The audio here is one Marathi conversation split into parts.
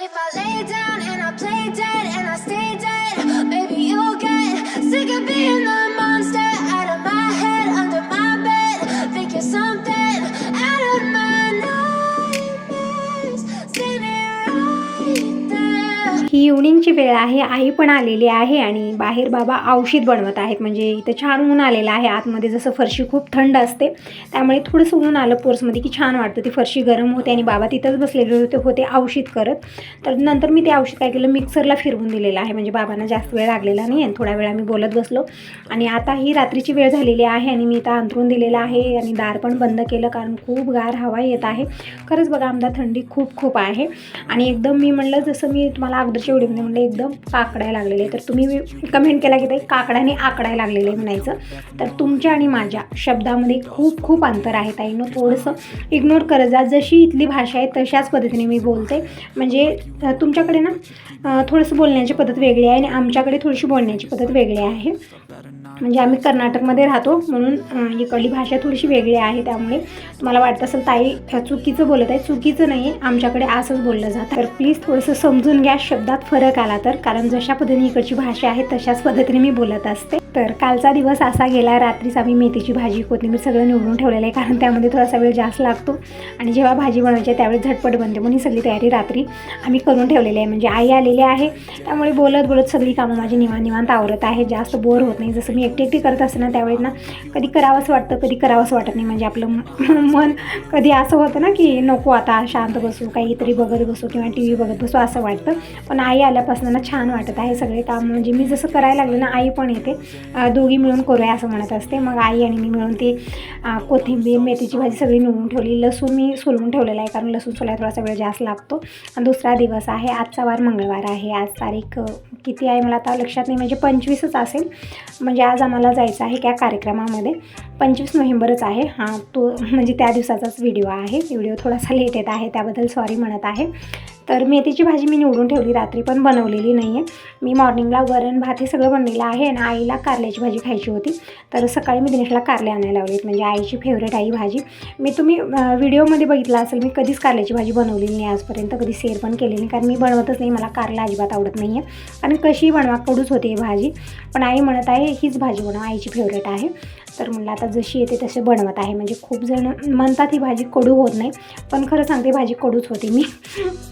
If I lay down and I play dead इव्हनिंगची वेळ आहे आई पण आलेली आहे आणि बाहेर बाबा औषध बनवत आहेत. म्हणजे इथं छान ऊन आलेलं आहे. आतमध्ये जसं फरशी खूप थंड असते त्यामुळे थोडंसं ऊन आलं पोर्समध्ये की छान वाटतं. ती फरशी गरम होते आणि बाबा तिथंच बसलेले होते होते औषध करत. तर नंतर मी ते औषध काय केलं मिक्सरला फिरवून दिलेलं आहे. म्हणजे बाबांना जास्त वेळ लागलेला नाही आणि थोडा वेळ आम्ही बोलत बसलो. आणि आता ही रात्रीची वेळ झालेली आहे आणि मी इथं अंथरून दिलेलं आहे आणि दार पण बंद केलं कारण खूप गार हवा येत आहे. खरंच बघा आमदा थंडी खूप खूप आहे. आणि एकदम मी म्हणलं जसं मी तुम्हाला अगोदरच्या व्हिडिओमध्ये म्हणजे म्हणलं एकदम काकडायला लागलेले तर तुम्ही कमेंट केला की ते काकड्याने आकडायला लागलेले म्हणायचं. तर तुमच्या आणि माझ्या शब्दामध्ये खूप खूप अंतर आहे ताईनं थोडंसं इग्नोर करत जा जशी इथली भाषा आहे तशाच पद्धतीने मी बोलते. म्हणजे तुमच्याकडे ना थोडंसं बोलण्याची पद्धत वेगळी आहे आणि आमच्याकडे थोडीशी बोलण्याची पद्धत वेगळी आहे. म्हणजे आम्ही कर्नाटकमध्ये राहतो म्हणून इकडली भाषा थोडीशी वेगळी आहे त्यामुळे तुम्हाला वाटत असेल ताई चुकीचं बोलत आहे. चुकीचं नाही आहे. आमच्याकडे असंच बोललं जातं. तर प्लीज थोडंसं समजून घ्या. शब्दात फरक आला तर? कारण जशा पद्धतीने इकडची भाषा आहे तशाच पद्धतीने मी बोलत असते. तर कालचा दिवस असा गेला रात्रीच आम्ही मेथीची भाजी कोथिंबीर सगळं निवडून ठेवलेलं आहे कारण त्यामध्ये थोडासा वेळ जास्त लागतो. आणि जेव्हा भाजी बनवायची आहे त्यावेळेस झटपट बनते. म्हणून ही सगळी तयारी रात्री आम्ही करून ठेवलेली आहे. म्हणजे आई आलेली आहे. त्यामुळे बोलत बोलत सगळी कामं माझी निवांत निवांत आवरत आहे. जास्त बोर होत नाही. जसं मी एकटी एकटी करत असते ना त्यावेळेस ना कधी करावंच वाटतं कधी करावंच वाटत नाही. म्हणजे आपलं मन कधी असं होतं ना की नको आता शांत बसू काहीतरी बघत बसू किंवा टी व्ही बघत बसू असं वाटतं. पण आई आल्यापासून ना छान वाटत आहे सगळे काम. म्हणजे मी जसं करायला लागले ना आई पण येते. दोघी मिळून करूया असं म्हणत असते. मग आई आणि मी मिळून ती कोथिंबीर मेथीची भाजी सगळी निवडून ठेवली. लसूण मी सोलून ठेवलेला आहे कारण लसूण सोलायला थोडासा वेळ जास्त लागतो. आणि दुसरा दिवस आहे. आजचा वार मंगळवार आहे. आज तारीख किती आहे मला आता लक्षात नाही. म्हणजे पंचवीसच असेल. म्हणजे आज आम्हाला जायचं आहे त्या कार्यक्रमामध्ये. पंचवीस नोव्हेंबरच आहे. हां तो म्हणजे त्या दिवसाचाच व्हिडिओ आहे. व्हिडिओ थोडासा लेट येत आहे. त्याबद्दल सॉरी म्हणत आहे. तर मेथीची भाजी मी निवडून ठेवली रात्री पण बनवलेली नाही आहे मी मॉर्निंगला वरण भात हे सगळं बनलेलं आहे आणि आईला कारल्याची भाजी खायची होती. तर सकाळी मी दिनेशला कारले आणायला लावलीत म्हणजे आईची फेवरेट आई भाजी. मी तुम्ही व्हिडिओमध्ये बघितला असेल मी कधीच कारल्याची भाजी बनवलेली नाही आजपर्यंत. कधी शेअर पण केलेली नाही. कारण मी बनवतच नाही. मला कारला अजिबात आवडत नाही आहे आणि कशी बनवा कडूच होते ही भाजी. पण आई म्हणत आहे हीच भाजी बनवा. आईची फेवरेट आहे. तर म्हणलं आता जशी येते तसे बनवत आहे. म्हणजे खूप जण म्हणतात ही भाजी कडू होत नाही. पण खरं सांगते भाजी कडूच होती. मी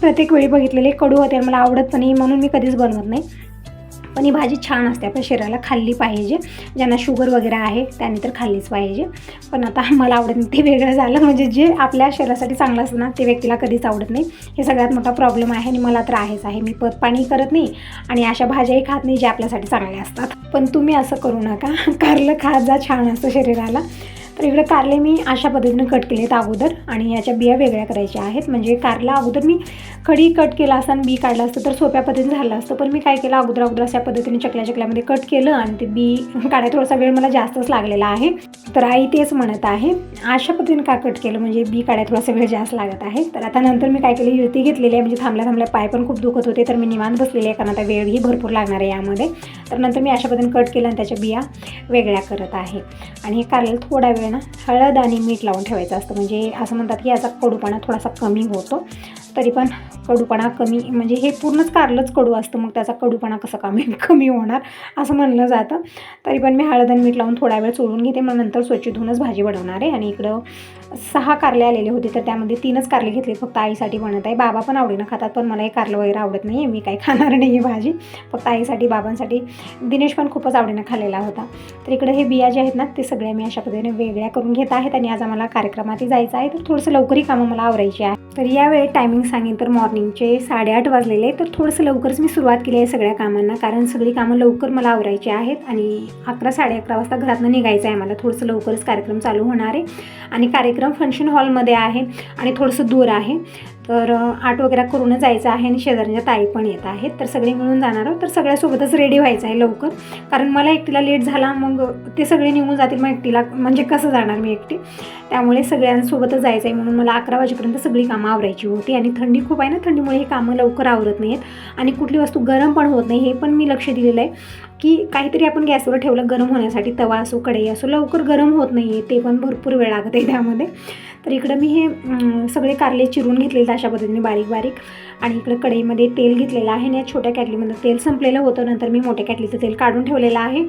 प्रत्येक वेळी बघितलेली कडू होते मला आवडत पण नाही म्हणून मी कधीच बनवत नाही. पण ही भाजी छान असते. आपल्या शरीराला खाल्ली पाहिजे. ज्यांना शुगर वगैरे आहे त्यांनी तर खाल्लीच पाहिजे. पण आता मला आवडत नाही ते वेगळं झालं. म्हणजे जे आपल्या शरीरासाठी चांगलं असतं ना ते व्यक्तीला कधीच आवडत नाही. हे सगळ्यात मोठा प्रॉब्लेम आहे आणि मला तर आहेच आहे. मी पत पाणी करत नाही आणि अशा भाज्याही खात नाही ज्या आपल्यासाठी चांगल्या असतात. पण तुम्ही असं करू नका. कारलं खात जा छान असतं शरीराला. तर इकडे कारले मी अशा पद्धतीनं कट केले आहेत अगोदर आणि याच्या बिया वेगळ्या करायच्या आहेत. म्हणजे कारला अगोदर मी कढी कट केला असता आणि बी काढलं असतं तर सोप्या पद्धतीने झालं असतं. पण मी काय केलं अगोदर अगोदर अशा पद्धतीने चकल्या चकल्यामध्ये कट केलं आणि ते बी काढायला थोडासा वेळ मला जास्तच लागलेला आहे. तर आई तेच म्हणत आहे अशा पद्धतीने का कट केलं? म्हणजे बी काढायला थोडासा वेळ जास्त लागत आहे. तर आता नंतर मी काय केलं युती घेतलेली आहे. म्हणजे थांबल्या थांबल्या पाय पण खूप दुखत होते तर मी निवांत बसलेली आहे कारण आता वेळही भरपूर लागणार आहे यामध्ये. तर नंतर मी अशा पद्धतीने कट केलं आणि त्याच्या बिया वेगळ्या करत आहे. आणि हे कारल्याला थोडा वेळ ना हळद आणि मीठ लावून ठेवायचं असतं. म्हणजे असं म्हणतात की याचा कडूपणा थोडासा कमी होतो. तरी पण कडूपणा कमी म्हणजे हे पूर्णच कारलंच कडू असतं मग त्याचा कडूपणा कसा कमी कमी होणार असं म्हणलं जातं. तरी पण मी हळद आणि मीठ लावून थोडा वेळ सोडून घेते मग नंतर स्वच्छ धुवूनच भाजी बनवणार आहे. आणि इकडं सहा कारले आलेले होते तर त्यामध्ये तीनच कारले घेतले फक्त आईसाठी बनत आहे. बाबा पण आवडीनं खातात पण मला हे कारलं वगैरे आवडत नाही आहे मी काही खाणार नाही आहे भाजी. फक्त आईसाठी बाबांसाठी दिनेश पण खूपच आवडीनं खाल्लेला होता. तर इकडे हे बिया जे आहेत ना ते सगळे मी अशा पद्धतीने वेगळ्या करून घेत आहेत. आणि आज आम्हाला कार्यक्रमात जायचं आहे तर थोडंसं लवकरही कामं मला आवरायची आहे. तर यावेळी टायमिंग सांगेन तर मॉर्निंग मॉर्निंगचे साडेआठ वाजलेले तर थोडंसं लवकरच मी सुरुवात केली आहे सगळ्या कामांना. कारण सगळी कामं लवकर मला आवरायची आहेत आणि अकरा साडे अकरा वाजता घरातनं निघायचं आहे मला थोडंसं लवकरच कार्यक्रम चालू होणार आहे. आणि कार्यक्रम फंक्शन हॉलमध्ये आहे आणि थोडंसं दूर आहे. तर आठ वगैरे करूनच जायचं आहे आणि शेजारच्या ताई पण येत आहेत. तर सगळे मिळून जाणार आहोत. तर सगळ्यासोबतच रेडी व्हायचं आहे लवकर. कारण मला एकटीला लेट झाला मग ते सगळे निघून जातील. मग एकटीला म्हणजे कसं जाणार मी एकटी? त्यामुळे सगळ्यांसोबतच जायचं आहे म्हणून मला अकरा वाजेपर्यंत सगळी कामं आवरायची होती. आणि थंडी खूप आहे ना थंडीमुळे हे कामं लवकर आवरत नाहीत. आणि कुठली वस्तू गरम पण होत नाही हे पण मी लक्ष दिलेलं आहे. की काहीतरी आपण गॅसवर ठेवलं गरम होण्यासाठी तवा असो कढई असो लवकर गरम होत नाही आहे ते पण भरपूर वेळ लागत आहे त्यामध्ये. तर इकडं मी हे सगळे कारले चिरून घेतलेले अशा पद्धतीने बारीक बारीक आणि इकडं कढईमध्ये तेल घेतलेलं आहे आणि या छोट्या कॅटलीमध्ये तेल संपलेलं होतं नंतर मी मोठ्या कॅटलीचं तेल काढून ठेवलेलं आहे.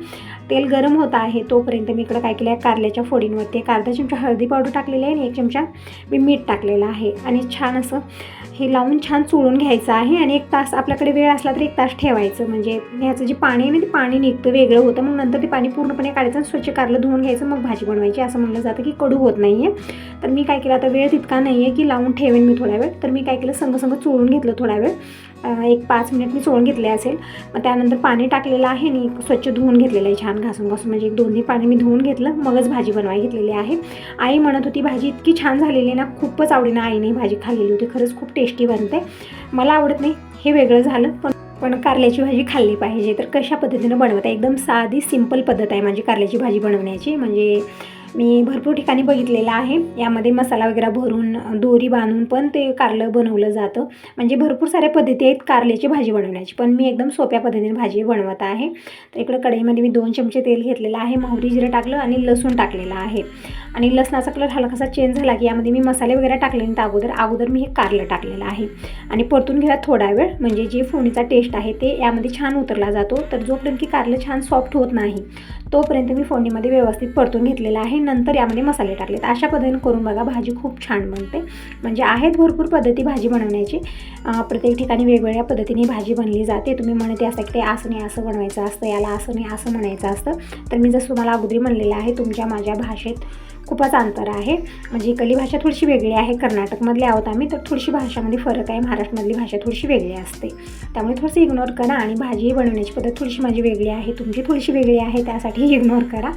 तेल गरम होत आहे तोपर्यंत मी इकडं काय केलं आहे कारल्याच्या फोडींवरती एक अर्धा चमचा हळदी पावडर टाकलेली आहे आणि एक चमचा मी मीठ टाकलेलं आहे. आणि छान असं हे लावून छान चोळून घ्यायचं आहे आणि एक तास आपल्याकडे वेळ असला तर एक तास ठेवायचं. म्हणजे ह्याचं जे पाणी आहे ना ते पाणी निघतं वेगळं होतं. मग नंतर ते पाणी पूर्णपणे काढायचं आणि स्वच्छ कारलं धुवून घ्यायचं मग भाजी बनवायची असं म्हणलं जातं की कडू होत नाही आहे तर मी काय केलं आता वेळ तितका नाही आहे की लावून ठेवेन मी थोडा वेळ. तर मी काय केलं संग संग चोळून घेतलं थोडा वेळ. एक पाच मिनिट मी सोडून घेतले असेल. मग त्यानंतर पाणी टाकलेलं आहे आणि स्वच्छ धुवून घेतलेलं आहे छान घासून घासून म्हणजे एक दोन्ही पाणी मी धुवून घेतलं मगच भाजी बनवाय घेतलेली आहे. आई म्हणत होती भाजी इतकी छान झालेली आहे ना खूपच आवडीनं आईने भाजी खाल्लेली होती खरंच खूप टेस्टी बनते. मला आवडत नाही हे वेगळं झालं पण पण कारल्याची भाजी खाल्ली पाहिजे. तर कशा पद्धतीनं बनवता? एकदम साधी सिंपल पद्धत आहे माझी कारल्याची भाजी बनवण्याची. म्हणजे मी भरपूर ठिकाणी बघितलेलं आहे. यामध्ये मसाला वगैरे भरून दोरी बांधून पण ते कारलं बनवलं जातं. म्हणजे भरपूर साऱ्या पद्धती आहेत कारल्याची भाजी बनवण्याची. पण मी एकदम सोप्या पद्धतीने भाजी बनवत आहे. तर इकडं कढईमध्ये मी दोन चमचे तेल घेतलेलं आहे. मोहरी जिरं टाकलं आणि लसूण टाकलेलं आहे. आणि लसणाचा कलर हलकासा चेंज झाला की यामध्ये मी मसाले वगैरे टाकले नाहीत अगोदर. अगोदर मी हे कारलं टाकलेलं आहे. आणि परतून घ्या थोडा वेळ. म्हणजे जे फोडणीचा टेस्ट आहे ते यामध्ये छान उतरला जातो. तर जोपर्यंत की कारलं छान सॉफ्ट होत नाही तोपर्यंत मी फोडणीमध्ये व्यवस्थित परतून घेतलेलं आहे. नंतर यामध्ये मसाले टाकलेत. अशा पद्धतीने करून बघा भाजी खूप छान बनते. म्हणजे आहेत भरपूर पद्धती भाजी बनवण्याची. प्रत्येक ठिकाणी वेगवेगळ्या पद्धतीने भाजी बनली जाते. तुम्ही म्हणते असता की ते असं नाही असं बनवायचं असतं याला असं नाही असं म्हणायचं असतं. तर मी जसं तुम्हाला अगोदरी म्हणलेलं आहे तुमच्या माझ्या भाषेत खूपच अंतर आहे. म्हणजे इकडली भाषा थोडीशी वेगळी आहे. कर्नाटकमधले आहोत आम्ही तर थोडीशी भाषामध्ये फरक आहे. महाराष्ट्रामधली भाषा थोडीशी वेगळी असते. त्यामुळे थोडंसं इग्नोर करा आणि भाजी बनवण्याची पद्धत थोडीशी माझी वेगळी आहे. तुमची थोडीशी वेगळी आहे त्यासाठी इग्नोर करा.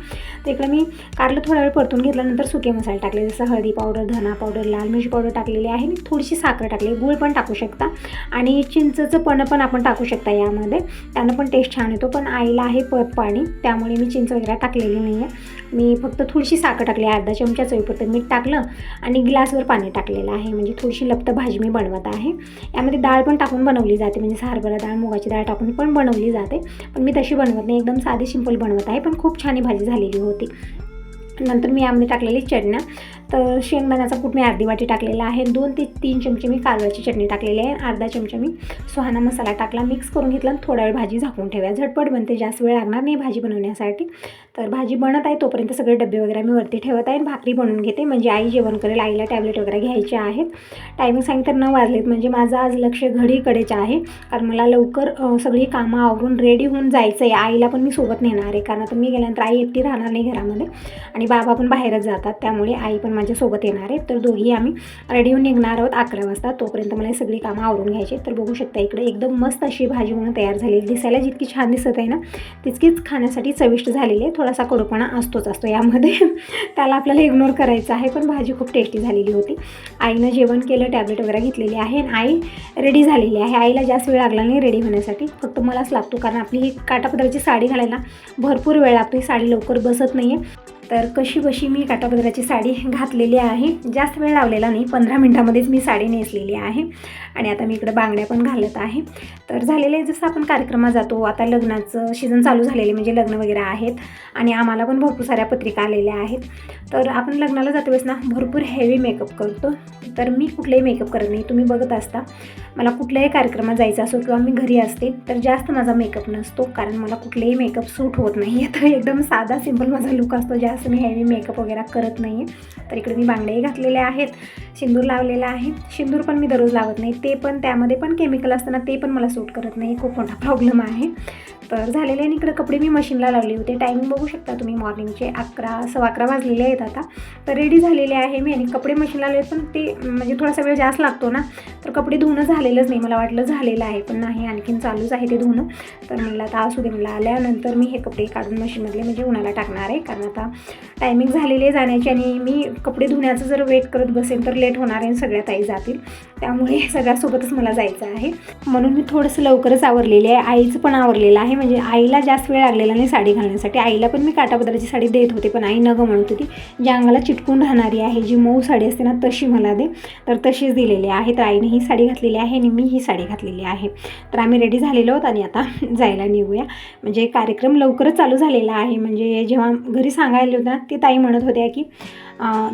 तर इकडं मी कारलं थोडा वेळ परतून घेतल्यानंतर सुके मसाले टाकले. जसं हळदी पावडर धना पावडर लाल मिरची पावडर टाकलेली आहे. आणि थोडीशी साखर टाकली. गूळ पण टाकू शकता. आणि चिंचचं पणं पण आपण टाकू शकता यामध्ये. त्यानं पण टेस्ट छान येतो. पण आईला आहे पत पाणी. त्यामुळे मी चिंच वगैरे टाकलेली नाही आहे मी फक्त थोडीशी साखर टाकली. अर्धा चमचा चवीपुरतं मीठ टाकलं आणि ग्लासवर पाणी टाकलेलं आहे. म्हणजे थोडीशी लप्त भाजी मी बनवत आहे. यामध्ये डाळ पण टाकून बनवली जाते. म्हणजे हरभरा डाळ मुगाची डाळ टाकून पण बनवली जाते. पण मी तशी बनवत नाही. एकदम साधी सिंपल बनवत आहे. पण खूप छान भाजी झालेली होती. नंतर मी यामध्ये टाकलेली चटण्या. तर शेंगदाण्याचा कूट मी अर्धी वाटी टाकलेला आहे. दोन ते तीन चमचे मी कालव्याची चटणी टाकलेली आहे. अर्धा चमचा मी सुहाना मसाला टाकला. मिक्स करून घेतला आणि थोडा वेळ भाजी झाकून ठेवा झटपट बनते. जास्त वेळ लागणार नाही भाजी बनवण्यासाठी. तर भाजी बनत आहे तोपर्यंत सगळे डबे वगैरे मी वरती ठेवत आहे आणि भाकरी बनवून घेते. म्हणजे आई जेवण करेल. आईला टॅबलेट वगैरे घ्यायचे आहेत. टायमिंग सांगितलं न वाजलेत. म्हणजे माझं आज लक्ष घडीकडेच आहे. कारण मला लवकर सगळी कामं आवरून रेडी होऊन जायचं आहे आईला पण मी सोबत नेणार आहे. कारण आता मी गेल्यानंतर आई एकटी राहणार नाही घरामध्ये. आणि बाबा पण बाहेरच जातात. त्यामुळे आई पण माझ्यासोबत येणार आहे तर दोघी आम्ही रेडी होऊन निघणार आहोत अकरा वाजता. तोपर्यंत मला सगळी कामं आवरून घ्यायची तर बघू शकता इकडे एकदम मस्त अशी भाजी म्हणून तयार झालेली दिसायला जितकी छान दिसत आहे ना तितकीच खाण्यासाठी चविष्ट झालेली आहे. थोडासा कडूपणा असतोच असतो यामध्ये. त्याला आपल्याला इग्नोर करायचं आहे. पण भाजी खूप टेस्टी झालेली होती. आईनं जेवण केलं टॅबलेट वगैरे घेतलेली आहे. आणि आई रेडी झालेली आहे. आईला जास्त वेळ लागला नाही रेडी होण्यासाठी. फक्त मलाच लागतो. कारण आपली ही काटापदराची साडी घालायला भरपूर वेळ लागतो. ही साडी लवकर बसत नाही आहे तर कशी बशी मी काटापदराची साडी घातलेली आहे जास्त वेळ लावलेला नाही पंधरा मिनटामध्येच मी साडी नेसलेली आहे. आणि आता मी इकडं बांगड्या पण घालत आहे. तर झालेले आहे जसं आपण कार्यक्रमात जातो आता लग्नाचं सीझन चालू झालेले म्हणजे लग्न वगैरे आहेत आणि आम्हाला पण भरपूर साऱ्या पत्रिका आलेल्या आहेत. तर आपण लग्नाला जातो वेळेस ना भरपूर हेवी मेकअप करतो. तर मी कुठलाही मेकअप करत नाही. तुम्ही बघत असता. मला कुठल्याही कार्यक्रमात जायचं असो किंवा मी घरी असते तर जास्त माझा मेकअप नसतो. कारण मला कुठलेही मेकअप सूट होत नाही. आहे तर एकदम साधा सिंपल माझा लुक असतो. जास्त मी हेवी मेकअप वगैरे करत नाही आहे तर इकडे मी बांगडेही घातलेले आहेत सिंदूर लावलेला आहे. सिंदूर पण मी दररोज लावत नाही ते पण त्यामध्ये पण केमिकल असताना ते पण मला सूट करत नाही खूप मोठा प्रॉब्लेम आहे. तर झालेले आणि इकडे कपडे मी मशीनला लावले होते. टायमिंग बघू शकता तुम्ही मॉर्निंगचे अकरा सव्वा अकरा वाजलेले आहेत आता. तर रेडी झालेले आहे मी आणि कपडे मशीनला लावले पण ते म्हणजे थोडासा वेळ जास्त लागतो ना. तर कपडे धुणं झालेलंच नाही मला वाटलं झालेलं आहे पण नाही आणखीन चालूच आहे ते धुणं. तर म्हणलं आता असू दे मला आल्यानंतर मी हे कपडे काढून मशीनमधले म्हणजे उन्हाला टाकणार आहे. कारण आता टायमिंग झालेले आहे जाण्याची आणि मी कपडे धुण्याचं जर वेट करत बसेल तर लेट होणार आहे आणि सगळ्या ताई जातील. त्यामुळे सगळ्यासोबतच मला जायचं आहे. म्हणून मी थोडंसं लवकरच आवरलेली आहे. आईचं पण आवरलेलं आहे. म्हणजे आईला जास्त वेळ लागलेला नाही साडी घालण्यासाठी. आईला पण मी काटापदराची साडी देत होते पण आई नगं म्हणत होती जी अंगाला चिटकून राहणारी आहे. जी मऊ साडी असते ना तशी मला दे. तर तशीच दिलेली आहे. तर आईने ही साडी घातलेली आहे आणि मी ही साडी घातलेली आहे. तर आम्ही रेडी झालेलो आहोत आणि आता जायला निघूया. म्हणजे कार्यक्रम लवकरच चालू झालेला आहे. म्हणजे जेव्हा घरी सांगायला होतं ती ताई म्हणत होत्या की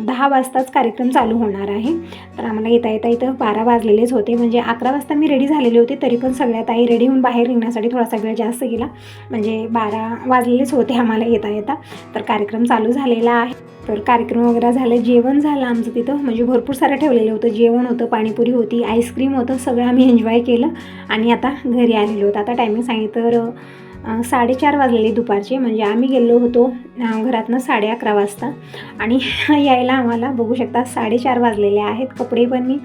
दहा वाजताच कार्यक्रम चालू होणार आहे. तर आम्हाला येता येता इथं बारा वाजलेलेच होते. म्हणजे अकरा वाजता मी रेडी झालेले होते तरी पण सगळ्या ताई रेडी होऊन बाहेर निघण्यासाठी थोडासा वेळ जास्त गेला. म्हणजे बारा वाजलेलेच होते आम्हाला येता येता. तर कार्यक्रम चालू झालेला आहे. तर कार्यक्रम वगैरे झालं जेवण झालं आमचं तिथं. म्हणजे भरपूर सारं ठेवलेलं होतं. जेवण होतं पाणीपुरी होती आईस्क्रीम होतं सगळं आम्ही एन्जॉय केलं. आणि आता घरी आलेलो होतो. आता टायमिंग सांगितलं तर साडेचार वाजलेले दुपारचे म्हणजे आम्ही गेलो होतो घरातनं साडे अकरा वाजता. आणि यायला आम्हाला बघू शकता साडेचार वाजलेले आहेत. कपडे पण मी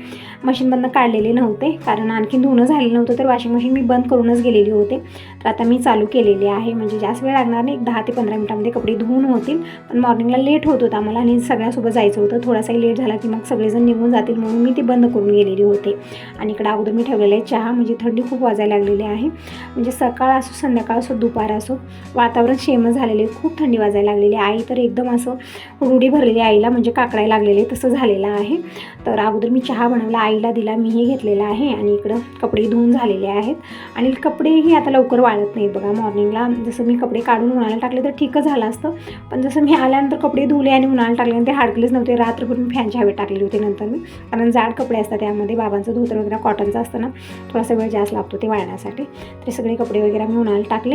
मशीनमधनं काढलेले नव्हते कारण आणखी धुणं झालेलं नव्हतं तर वॉशिंग मशीन मी बंद करूनच गेलेली होते. तर आता मी चालू केलेली आहे. म्हणजे जास्त वेळ लागणार नाही एक दहा ते पंधरा मिनटामध्ये कपडे धुवून होतील. पण मॉर्निंगला लेट होत होता आम्हाला आणि सगळ्यासोबत जायचं होतं. थोडासाही लेट झाला की मग सगळेजण निघून जातील म्हणून मी ते बंद करून गेलेली होते. आणि इकडं अगोदर मी ठेवलेलं आहे चहा म्हणजे थंडी खूप वाजायला लागलेली आहे. म्हणजे सकाळ असो संध्याकाळ असो दुपार असो वातावरण शेम झालेले खूप थंडी वाजायला लागलेली आहे. आई तर एकदम असं रुडी भरलेली आईला म्हणजे काकडायला लागलेले तसं झालेलं आहे. तर अगोदर मी चहा बनवला आईला दिला मीही घेतलेला आहे आणि इकडं कपडे धुवून झालेले आहेत. आणि कपडेही आता लवकर वाळत नाहीत बघा मॉर्निंगला जसं मी कपडे काढून उन्हाळ्याला टाकले तर ठीकच झालं असतं. पण जसं मी आल्यानंतर कपडे धुले आणि उन्हाळ्याला टाकले आणि ते हाडकलेच नव्हते रात्रभर मी फॅनच्या हवेत टाकलेले होते नंतर मी. कारण जाड कपडे असतात त्यामध्ये बाबांचं धोतर वगैरे कॉटनचं असतं ना थोडासा वेळ जास्त लागतो ते वाळण्यासाठी. ते सगळे कपडे वगैरे मी उन्हाळ्याला टाकले.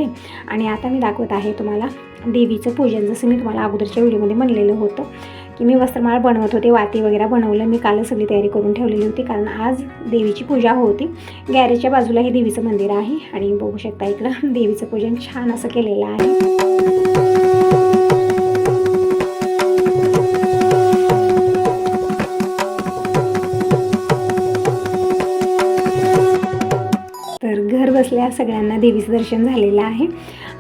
आणि आता मी दाखवत आहे तुम्हाला देवीचं पूजन. जसं मी तुम्हाला अगोदरच्या व्हिडिओमध्ये म्हणलेलं होतं की मी वस्त्रमाळ बनवत होते वाती वगैरे बनवलं. मी कालच सगळी तयारी करून ठेवलेली होती कारण आज देवीची पूजा होती. गॅरेजच्या बाजूला हे देवीचं मंदिर आहे आणि बघू शकता इकडं देवीचं पूजन छान असं केलेलं आहे. आपल्या सगळ्यांना देवीचं दर्शन झालेलं आहे.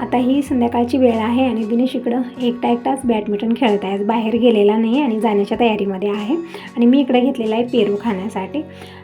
आता ही संध्याकाळची वेळ आहे आणि दिनेश इकडं एकटा एकटाच बॅडमिंटन खेळत आहे. बाहेर गेलेला नाही आणि जाण्याच्या तयारीमध्ये आहे. आणि मी इकडे घेतलेला आहे पेरू खाण्यासाठी.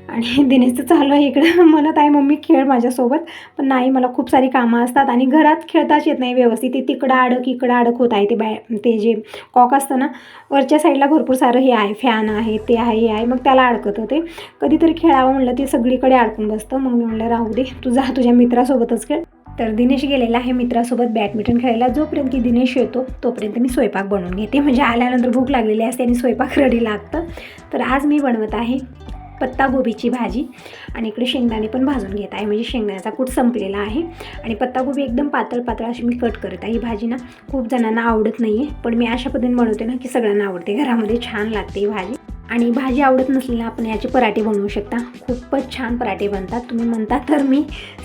आणि दिनेशचं चालू आहे इकडं. म्हणत आहे मम्मी खेळ माझ्यासोबत. पण नाही मला खूप सारी कामं असतात आणि घरात खेळताच येत नाही व्यवस्थित. ते तिकडं अडक इकडं अडक होत आहे ते बॅ ते जे कॉक असतं ना वरच्या साईडला भरपूर सारं हे आहे. फॅन आहे ते आहे हे आहे. मग त्याला अडकत होते कधीतरी खेळावं म्हणलं ते सगळीकडे अडकून बसतं. मग मी म्हणलं राहू दे. तू जा तुझ्या मित्रासोबतच खेळ. तर दिनेश गेलेला आहे मित्रासोबत बॅडमिंटन खेळायला. जोपर्यंत की दिनेश येतो तोपर्यंत मी स्वयंपाक बनवून घेते. म्हणजे आल्यानंतर भूक लागलेली असते आणि स्वयंपाक रेडी लागतं. तर आज मी बनवत आहे पत्तागोबीची भाजी आणि इकडे शेंगदाणे पण भाजून घेत आहे. म्हणजे शेंगदाण्याचा कूट संपलेला आहे आणि पत्तागोबी एकदम पातळ पातळ अशी मी कट करत आहे. ही भाजी ना खूप जणांना आवडत नाही आहे पण मी अशा पद्धतीने बनवते ना की सगळ्यांना आवडते. घरामध्ये छान लागते ही भाजी. आणि भाजी आवडत नसलेला आपण याचे पराठे बनवू शकता. खूपच छान पराठे बनतात. तुम्ही म्हणता तर मी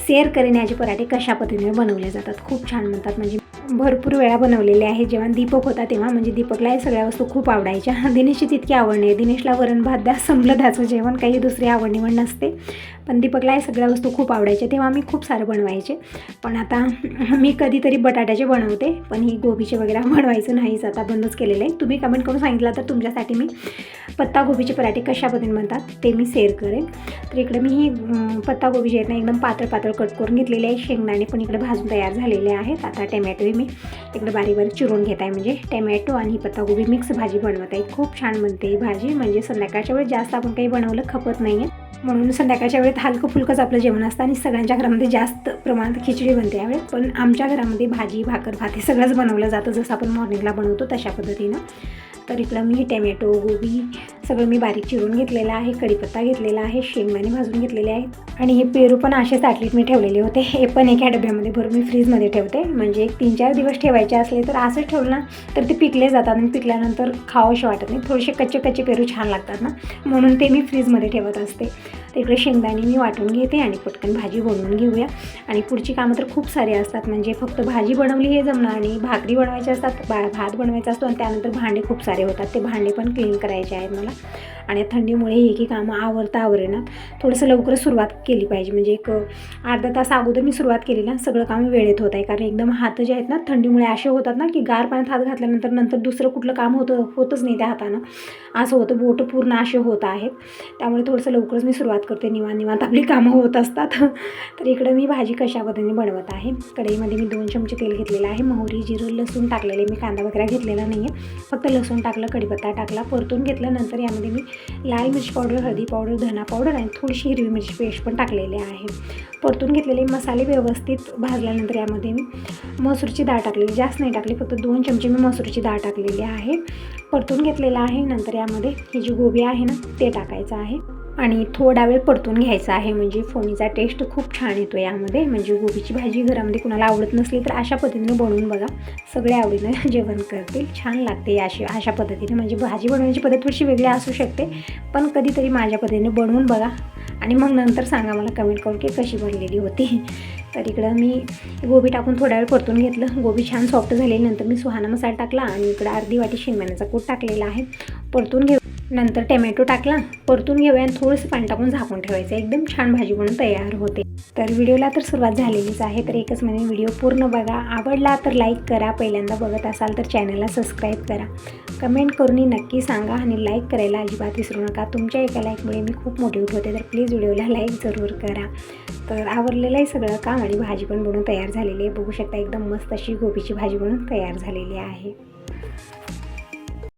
शेअर करेन याचे पराठे कशा पद्धतीने बनवले जातात. खूप छान म्हणतात म्हणजे भरपूर वेळा बनवलेले आहे. जेव्हा दीपक होता तेव्हा म्हणजे दीपकला या सगळ्या वस्तू खूप आवडायच्या. दिनेशची तितकी आवड नाही दिनेशला वरण भात द्या संपलं त्याचं जेवण काही दुसरी आवड निवड नसते. पण दीपकला या सगळ्या वस्तू खूप आवडायच्या. तेव्हा मी खूप सारं बनवायचे. पण आता मी कधीतरी बटाट्याचे बनवते. पण ही गोबीचे वगैरे बनवायचं नाहीच. आता बंदच केलेलं आहे तुम्ही कमेंट करून सांगितलं तर तुमच्यासाठी मी पत्तागोबीचे पराठे कशा पद्धतीने बनतात ते मी शेअर करेन. तर इकडे मी ही पत्ता पत्तागोबी जे आहेत ना एकदम पातळ पातळ कट करून घेतलेले आहे. शेंगदाणे पण इकडे भाजून तयार झालेले आहेत. आता टमॅटोही मी इकडे बारीक बारीक चिरून घेत आहे. म्हणजे टमॅटो आणि पत्तागोबी मिक्स भाजी बनवत आहे. खूप छान बनते ही भाजी. म्हणजे संध्याकाळच्या वेळेस जास्त आपण काही बनवलं खपत नाही आहे म्हणून संध्याकाळच्या वेळेत हलकं फुलकंच आपलं जेवण असतं आणि सगळ्यांच्या घरामध्ये जास्त प्रमाणात खिचडी बनते यावेळेस. पण आमच्या घरामध्ये भाजी भाकर भात हे सगळंच बनवलं जातं. जसं आपण मॉर्निंगला बनवतो तशा पद्धतीनं. तर इकडं मी टॅमॅटो गोबी सगळं मी बारीक चिरून घेतलेलं आहे कढीपत्ता घेतलेला आहे शेंगदाणे भाजून घेतलेले आहेत. आणि हे पेरू पण असे साठलीत मी ठेवलेले होते. हे पण एका डब्यामध्ये भरून मी फ्रीजमध्ये ठेवते. म्हणजे एक तीन चार दिवस ठेवायचे असले तर असंच ठेवलं ना तर ते पिकले जातात आणि पिकल्यानंतर खावंसे वाटत नाही. थोडेसे कच्चे कच्चे पेरू छान लागतात ना. म्हणून ते मी फ्रीजमध्ये ठेवत असते. तर इकडे शेंगदाणे मी वाटून घेते आणि पटकन भाजी बनवून घेऊया. आणि पुढची कामं तर खूप सारी असतात. म्हणजे फक्त भाजी बनवली हे जमणार आणि भाकरी बनवायची असतात बा भात बनवायचा असतो आणि त्यानंतर भांडे खूप सारे होतात. ते भांडे पण क्लीन करायचे आहेत मला. आणि थंडीमुळे हे की कामं आवरता आवरेना. थोडंसं लवकरच सुरुवात केली पाहिजे. म्हणजे एक अर्धा तास अगोदर मी सुरुवात केली ना सगळं काम वेळेत होत आहे. कारण एकदम हात जे आहेत ना थंडीमुळे असे होतात ना की गार पाण्यात हात घातल्यानंतर नंतर दुसरं कुठलं काम होतं होतच नाही त्या हातानं. असं होतं. बोटं पूर्ण असे होत आहेत. त्यामुळे थोडंसं लवकरच मी सुरुवात करते. निवांत निवांत आपली कामं होत असतात. तर इकडं मी भाजी कशा पद्धतीने बनवत आहे. कढईमध्ये मी दोन चमचे तेल घेतलेलं आहे. मोहरी जिरं लसूण टाकलेले. मी कांदा वगैरे घेतलेला नाही आहे. फक्त लसूण टाकलं कढीपत्ता टाकला परतून घेतल्यानंतर नंतर यामध्ये मी लाल मिरची पावडर हळदी पावडर धना पावडर आणि थोडीशी हिरवी मिरची पेस्ट पण टाकलेली आहे. परतून घेतलेले मसाले व्यवस्थित भाजल्यानंतर यामध्ये मी मसूरची डाळ टाकलेली जास्त नाही टाकली फक्त दोन चमचे मी मसूरची डाळ टाकलेली आहे. परतून घेतलेलं आहे नंतर यामध्ये ही जी गोबी आहे ना ते टाकायचं आहे. आणि थोडा वेळ परतून घ्यायचा आहे म्हणजे फोणीचा टेस्ट खूप छान येतो यामध्ये. म्हणजे गोबीची भाजी घरामध्ये कुणाला आवडत नसली तर अशा पद्धतीने बनवून बघा. सगळे आवडीनं जेवण करतील छान लागते अशी अशा पद्धतीने. म्हणजे भाजी बनवण्याची पद्धत थोडीशी वेगळी असू शकते पण कधीतरी माझ्या पद्धतीने बनवून बघा. आणि मग नंतर सांगा मला कमेंट करून की कशी बनलेली होती. तर इकडं मी गोबी टाकून थोडा वेळ परतून घेतलं. गोबी छान सॉफ्ट झाली. नंतर मी सुहाना मसाला टाकला आणि इकडं अर्धी वाटी शेंगदाण्याचा कूट टाकलेला आहे. परतून घेऊ. नंतर टमॅटो टाकला परतून घेऊया आणि थोडंसं पाणी टाकून झाकून ठेवायचं. एकदम छान भाजी बनून तयार होते. तर व्हिडिओला तर सुरुवात झालेलीच आहे तर एकच म्हणजे व्हिडिओ पूर्ण बघा. आवडला तर लाईक करा पहिल्यांदा बघत असाल तर चॅनलला सबस्क्राईब करा. कमेंट करून नक्की सांगा आणि लाईक करायला अजिबात विसरू नका. तुमच्या एका लाईकमुळे मी खूप मोटिवेट होते तर प्लीज व्हिडिओला लाईक जरूर करा. तर आवरलेलंही सगळं काम आणि भाजी पण बनवून तयार झालेली आहे. बघू शकता एकदम मस्त अशी गोबीची भाजी बनवून तयार झालेली आहे.